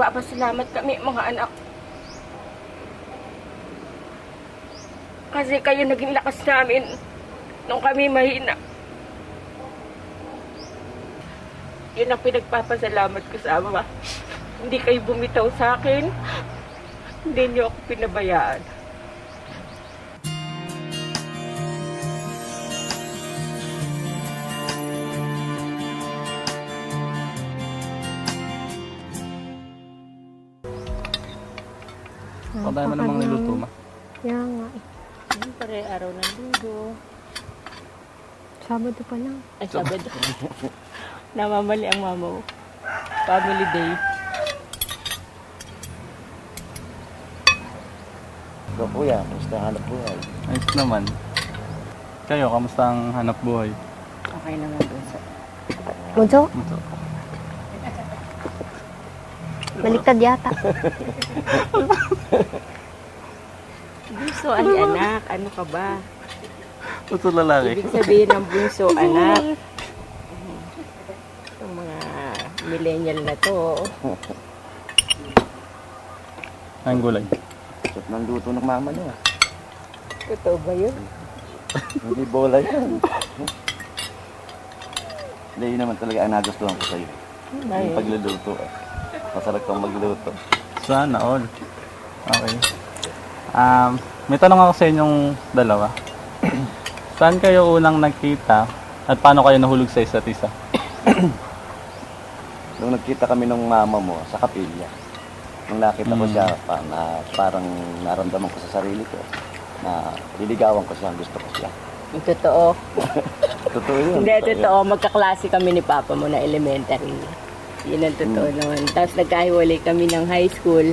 nagpapasalamat kami mga anak. Kasi kayo naging lakas namin nung kami mahina. Yun ang pinagpapasalamat ko sa ama. Hindi kayo bumitaw sa akin. Hindi niyo ako pinabayaan. Ang dami mo namang niluto ma. Kaya nga eh. Siyempre, araw ng linggo. Sabado pa lang. Ay, Sabado. Namamali ang mama mo. Family day. Ikaw kuya, kumusta ang hanap buhay? Ayos naman. Kayo, kamusta ang hanap buhay? Okay naman sa... Bunso, Ito. Baliktad yata. Bunso ay anak. Ano ka ba? Ito lalaki. Ibig sabihin ng bunso, anak. Yung mga millennial na to. Ang gulay. Sarap ng luto ng mama niya. Totoo ba yun? Hindi bola yan. Hindi, yun naman talaga ang nagustuhan ko sa'yo. Yung Ayun. pagluluto. Masarap kang magluto. Sana all. Okay. Um, may tanong ako sa inyong dalawa. Saan kayo unang nagkita at paano kayo nahulog sa isa't isa? Nung nagkita kami ng mama mo sa kapilya, nung nakita ko Mm. siya, pa, na, parang naramdaman ko sa sarili ko na liligawan ko siya, gusto ko siya. Totoo. Totoo yun. Hindi, totoo. Magkaklase kami ni Papa mo na elementary. Yun ang totoo naman. Tapos nagkahiwalay kami ng high school.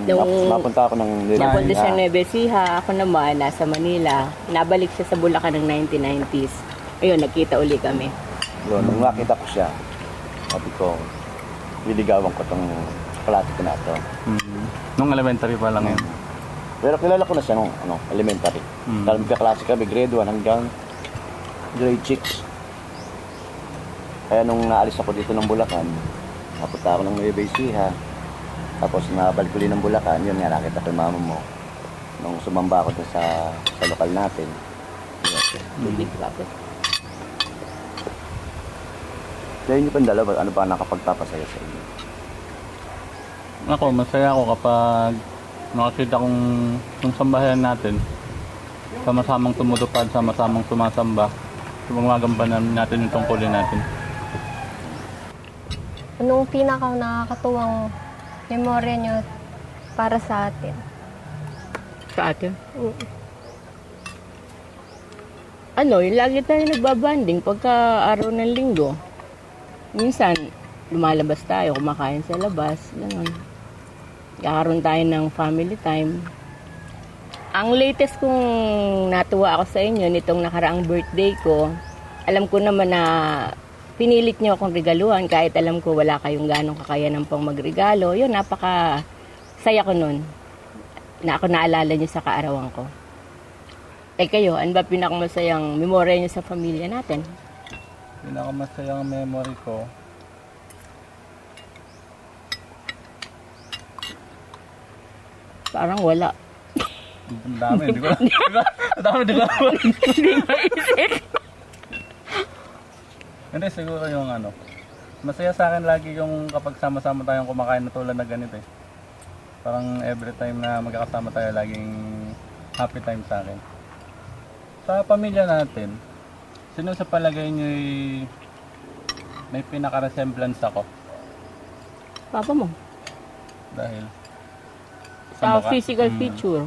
Mm, Nung- nap- Napunta ako ng Napunta siya Ah, ng Ecija. Ako naman, nasa Manila. Nabalik siya sa Bulacan ng 1990s. Ayun, nagkita uli kami. Yun, nung nakita ko siya, sabi ko, liligawan ko tong kaklase ko na to. Mm. Nung elementary pa lang yun. Pero kilala ko na siya nung ano, elementary. Mm. Dahil magkaklase kami, grade 1 hanggang grade 6. Kaya nung naalis ako dito ng Bulacan, napunta ako ng Nueva Ecija. Tapos nabalik ulit ng Bulacan, yun nga nakita ko yung mama mo. Nung sumamba ako dun sa, sa lokal natin. Yun. Big Papa. Kaya hindi pa dalawa, ano ba nakapagpapasaya sa inyo? Ako, masaya ako kapag nakakita kong yung sambahayan natin, sama-samang tumutupad, sama-samang sumasamba, sumagampanan natin yung tungkulin natin. Anong pinaka nakakatuwang memorya nyo para sa atin? Sa atin? Mm. Ano, yung lagi tayo nagbabanding pagka araw ng linggo. Minsan, lumalabas tayo, kumakain sa labas, gano'n. Kakaroon tayo ng family time. Ang latest kong natuwa ako sa inyo nitong nakaraang birthday ko, alam ko naman na pinilit nyo akong regaluhan kahit alam ko wala kayong ganong kakayanan pang magregalo. Yun, napaka saya ko nun na ako naalala nyo sa kaarawan ko. Eh kayo, ano ba pinakamasayang memorya nyo sa pamilya natin? Pinakamasayang memory ko, Parang wala. ang dami, hindi ko, ang dami, hindi ko, Hindi maisip. Hindi, siguro yung ano. Masaya sa akin lagi yung kapag sama-sama tayong kumakain na tulad na ganito eh. Parang every time na magkakasama tayo, laging happy time sa akin. Sa pamilya natin, sino sa palagay nyo may pinaka-resemblance ako? Papa mo. Dahil Sa mukha? physical Mm. feature.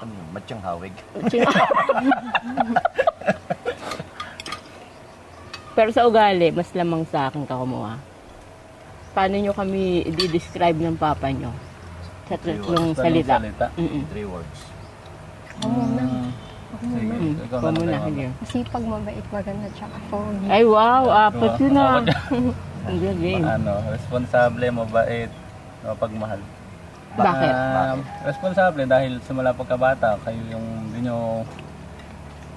Ano matiyang hawig. Pero sa ugali, mas lamang sa akin ka kumuha. Paano nyo kami i-describe ng papa nyo? Sa tatlong salita. salita. Mm-mm. Three words. Ako muna. Mm, Sige, Mm. ikaw na muna, sige. Masipag, mabait, maganda, tsaka pogi. Ay, wow! Apat Oo, yun ah. apat Ang galing. ano, responsable, mabait, mapagmahal. Bakit? Um, responsable dahil simula pagkabata, kayo yung hindi nyo,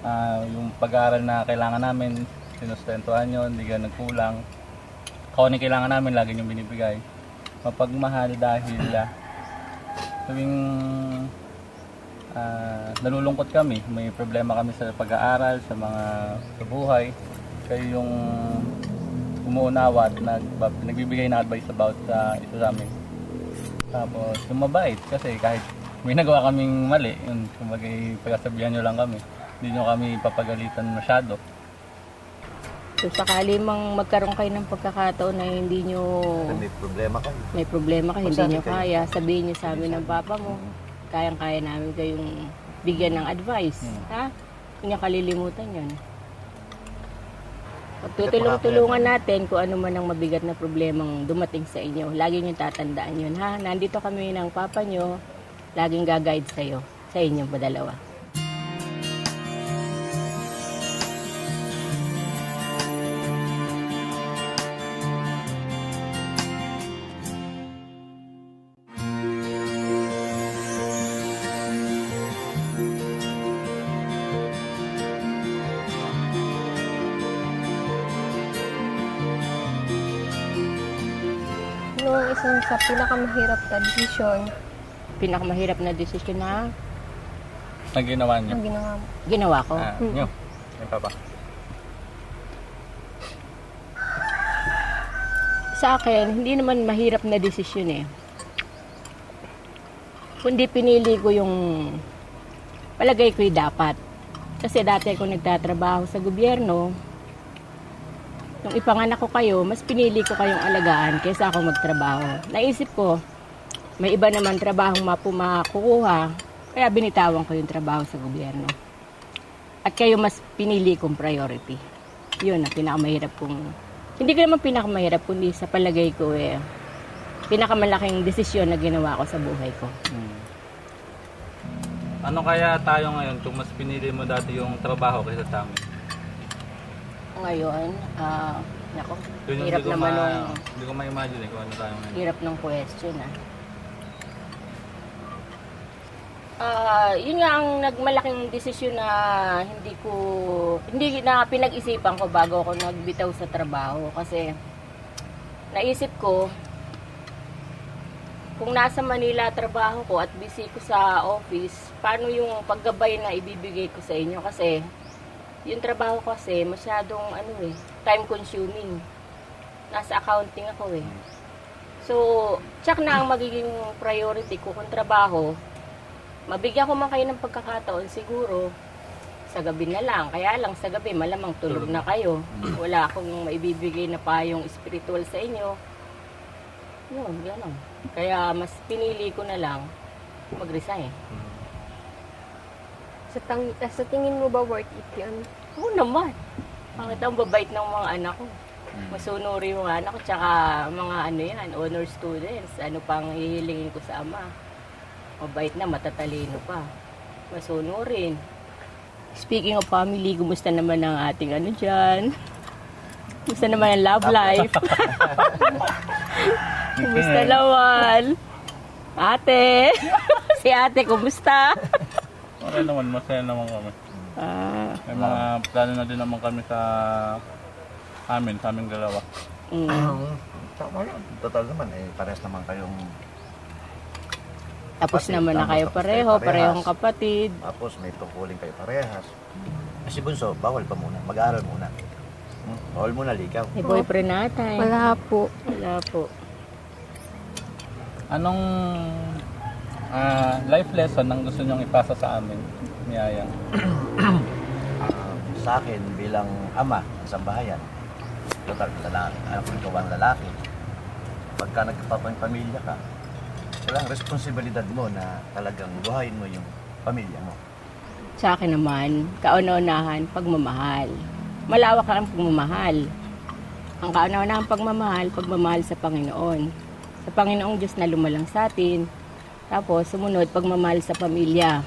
ah, yung pag-aaral na kailangan namin, sinustentuhan nyo, hindi ka nagkulang. Yung kailangan namin, lagi nyo binibigay. mapagmahal dahil ah, tuwing ah, nalulungkot kami, may problema kami sa pag-aaral, sa mga sa buhay, kayo yung umuunawa at nag, nagbibigay ng advice about sa isa sa amin. Tapos yung mabait kasi kahit may nagawa kaming mali, yun, kumbaga pagkasabihan nyo lang kami. Hindi nyo kami papagalitan masyado. So sakali mang magkaroon kayo ng pagkakataon na hindi nyo may problema kayo. may problema ka, hindi nyo kayo. kaya, sabihin nyo sa amin ng papa mo, kayang-kaya namin kayong bigyan ng advice. Hmm. Ha? Hindi kalilimutan yun. Pagtutulong-tulungan natin kung ano man ang mabigat na problemang dumating sa inyo. Lagi nyo tatandaan yun, ha? Nandito kami ng papa nyo, laging gagayad sa'yo, sa inyong padalawa. Noong isang sa pinakamahirap na desisyon Pinakamahirap na desisyon na Na ginawa nyo. ang ginawa mo. ginawa ko. Ah, nyo. Yung papa. sa akin, hindi naman mahirap na desisyon eh. Kundi pinili ko yung palagay ko yung dapat. Kasi dati ako nagtatrabaho sa gobyerno, nung ipanganak ko kayo, mas pinili ko kayong alagaan kaysa ako magtrabaho. Naisip ko, may iba naman trabahong mapu makukuha, kaya binitawan ko yung trabaho sa gobyerno. At kayo mas pinili kong priority. Yun ang pinakamahirap kong hindi ko naman pinakamahirap, kundi sa palagay ko eh, pinakamalaking desisyon na ginawa ko sa buhay ko. Hmm. Ano kaya tayo ngayon kung mas pinili mo dati yung trabaho kaysa sa amin? Ngayon, ah, nako, yung hirap naman ma- nung, Hindi ko ma-imagine eh kung ano tayo ngayon. hirap ng question ah. Ah, yun nga ang nagmalaking desisyon na hindi ko hindi na pinag-isipan ko bago ako nagbitaw sa trabaho kasi naisip ko kung nasa Manila trabaho ko at busy ko sa office, paano yung paggabay na ibibigay ko sa inyo kasi yung trabaho ko kasi masyadong ano eh, time consuming. Nasa accounting ako eh. So, tsak na ang magiging priority ko kung trabaho. Mabigyan ko man kayo ng pagkakataon siguro sa gabi na lang. Kaya lang sa gabi malamang tulog na kayo. Wala akong maibibigay na payong spiritual sa inyo. Yun, gano'n. Kaya mas pinili ko na lang mag-resign. Sa, tang- sa tingin mo ba worth it yun? Oo naman. Pangit ang babait ng mga anak ko. Masunuri yung anak ko, tsaka mga ano yan, honor students. Ano pang hihilingin ko sa ama. Mabait na, matatalino pa. Masunurin. Speaking of family, kumusta naman ang ating ano dyan? Kumusta naman ang love life? kumusta naman? Ate! si ate, kumusta? Okay naman, masaya naman kami. Ah, May mga plano na din naman kami sa amin, sa aming dalawa. mm. Tama lang. Total naman, eh, pares naman kayong Tapos Kapatid, naman na kayo tapos pareho, kayo parehas. parehong kapatid. Tapos may tungkulin kayo parehas. Kasi bunso, bawal pa muna. Mag-aaral muna. Hmm? Bawal muna ligaw. May boyfriend natin. Wala po. Wala po. Anong ah, life lesson ang gusto nyong ipasa sa amin, Miyaya? Ah, sa akin bilang ama ng sambahayan, total lalaki, anak ko ikaw ang lalaki. Pagka nagpapang pamilya ka, walang responsibilidad mo na talagang buhayin mo yung pamilya mo. Sa akin naman, kauna-unahan, pagmamahal. Malawak ang pagmamahal. Ang kauna-unahan pagmamahal, pagmamahal sa Panginoon. Sa Panginoong Diyos na lumalang sa atin. Tapos, sumunod, pagmamahal sa pamilya.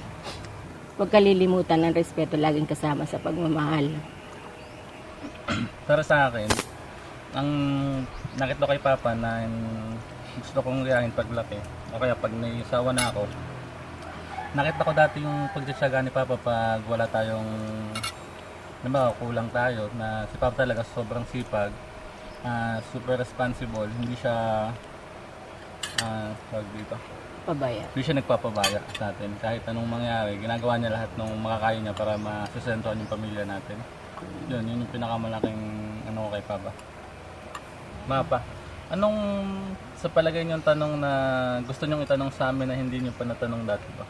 Huwag kalilimutan ng respeto laging kasama sa pagmamahal. Para sa akin, ang nakita ko kay Papa na gusto kong gayahin paglaki, o kaya pag naisawa na ako, nakita ko dati yung pagtsatsaga ni Papa pag wala tayong, diba, kulang tayo, na si Papa talaga sobrang sipag, ah, super responsible, hindi siya tawag dito. Pabaya. Hindi siya nagpapabaya sa atin. Kahit anong mangyari, ginagawa niya lahat ng makakaya niya para masustentuhan yung pamilya natin. Yun, yun yung pinakamalaking ano ko kay Papa. Mapa, anong sa palagay niyo tanong na gusto niyong itanong sa amin na hindi niyo pa natanong dati ba?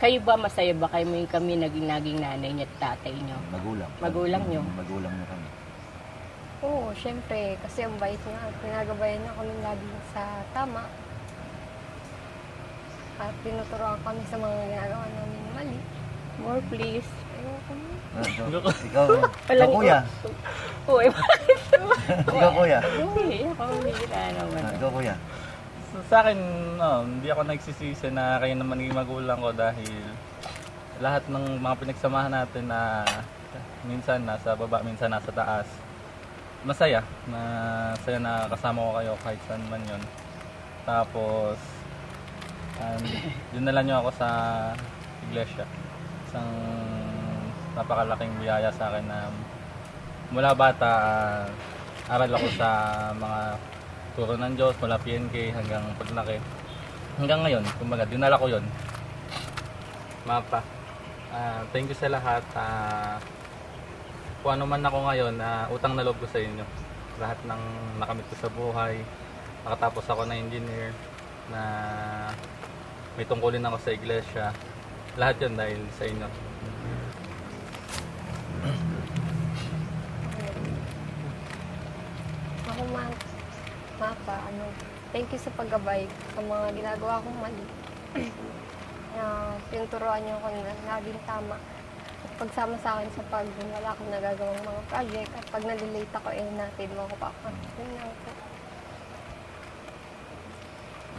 Kayo ba masaya ba kayo may kami naging naging nanay niya at tatay niyo? Magulang. Magulang nyo? Magulang na kami. Oo, syempre, kasi ang bait nga. Pinagabayan niya kami lagi sa tama. At tinuturoan kami sa mga ginagawa namin mali. More please. Ayoko so, ikaw, ikaw Walang kuya. Uy, Ikaw kuya. Uy, ako hira naman. Ah, Ikaw kuya. So, sa akin, no, hindi ako nagsisisi na kayo naman naging magulang ko dahil lahat ng mga pinagsamahan natin na minsan nasa baba, minsan nasa taas. Masaya. Masaya na kasama ko kayo kahit saan man yon. Tapos, um, dinala nyo ako sa iglesia. Isang napakalaking biyaya sa akin na mula bata, ah, aral ako sa mga turo ng Diyos mula PNK hanggang paglaki. Hanggang ngayon, kumbaga, dinala ko yon. Mapa. Ah, thank you sa lahat. Ah, kung ano man ako ngayon, na utang na loob ko sa inyo. Lahat ng nakamit ko sa buhay. Nakatapos ako na engineer na may tungkulin ako sa iglesia. Lahat yon dahil sa inyo. Ako man, mapa, ano, thank you sa paggabay sa mga ginagawa kong mali. na tinuturoan niyo ako na naging tama. Pagsama sa akin sa pag wala akong nagagawang mga project at pag nalilate ako, eh, natin mo ako pa ako. Po.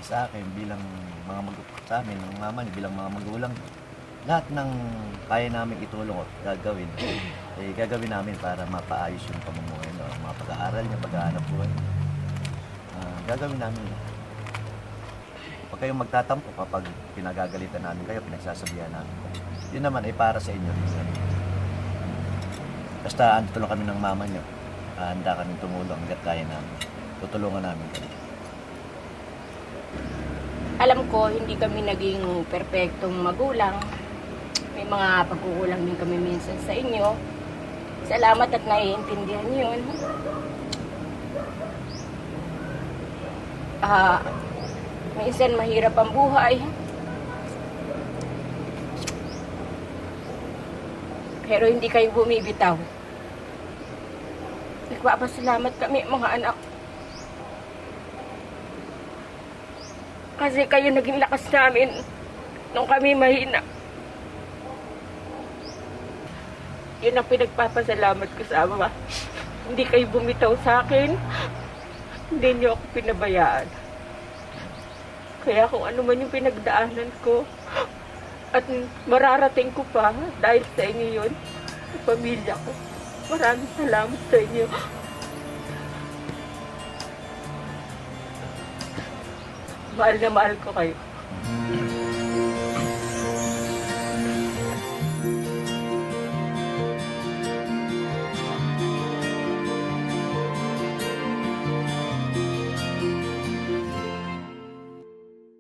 Sa akin, bilang mga mag sa amin, ng mama niya, bilang mga magulang, lahat ng kaya namin itulong at gagawin, eh, gagawin namin para mapaayos yung pamumuhay no? mga pag-aaral niya, pag-aanap buhay. Ah, gagawin namin. Huwag kayong magtatampo kapag pinagagalitan namin kayo, pinagsasabihan namin. Yun naman ay para sa inyo. Basta andito lang kami ng mama niyo. Ah, handa kami tumulong hanggat kaya namin. Tutulungan namin kayo. Alam ko, hindi kami naging perpektong magulang. May mga pagkukulang din kami minsan sa inyo. Salamat at naiintindihan yun. Ah, minsan mahirap ang buhay. Pero hindi kayo bumibitaw. Nagpapasalamat kami mga anak. Kasi kayo naging lakas namin nung kami mahina. Yun ang pinagpapasalamat ko sa ama. Hindi kayo bumitaw sa akin. Hindi niyo ako pinabayaan. Kaya kung ano man yung pinagdaanan ko, at mararating ko pa dahil sa inyo yun, sa pamilya ko. Maraming salamat sa inyo. Mahal na mahal ko kayo.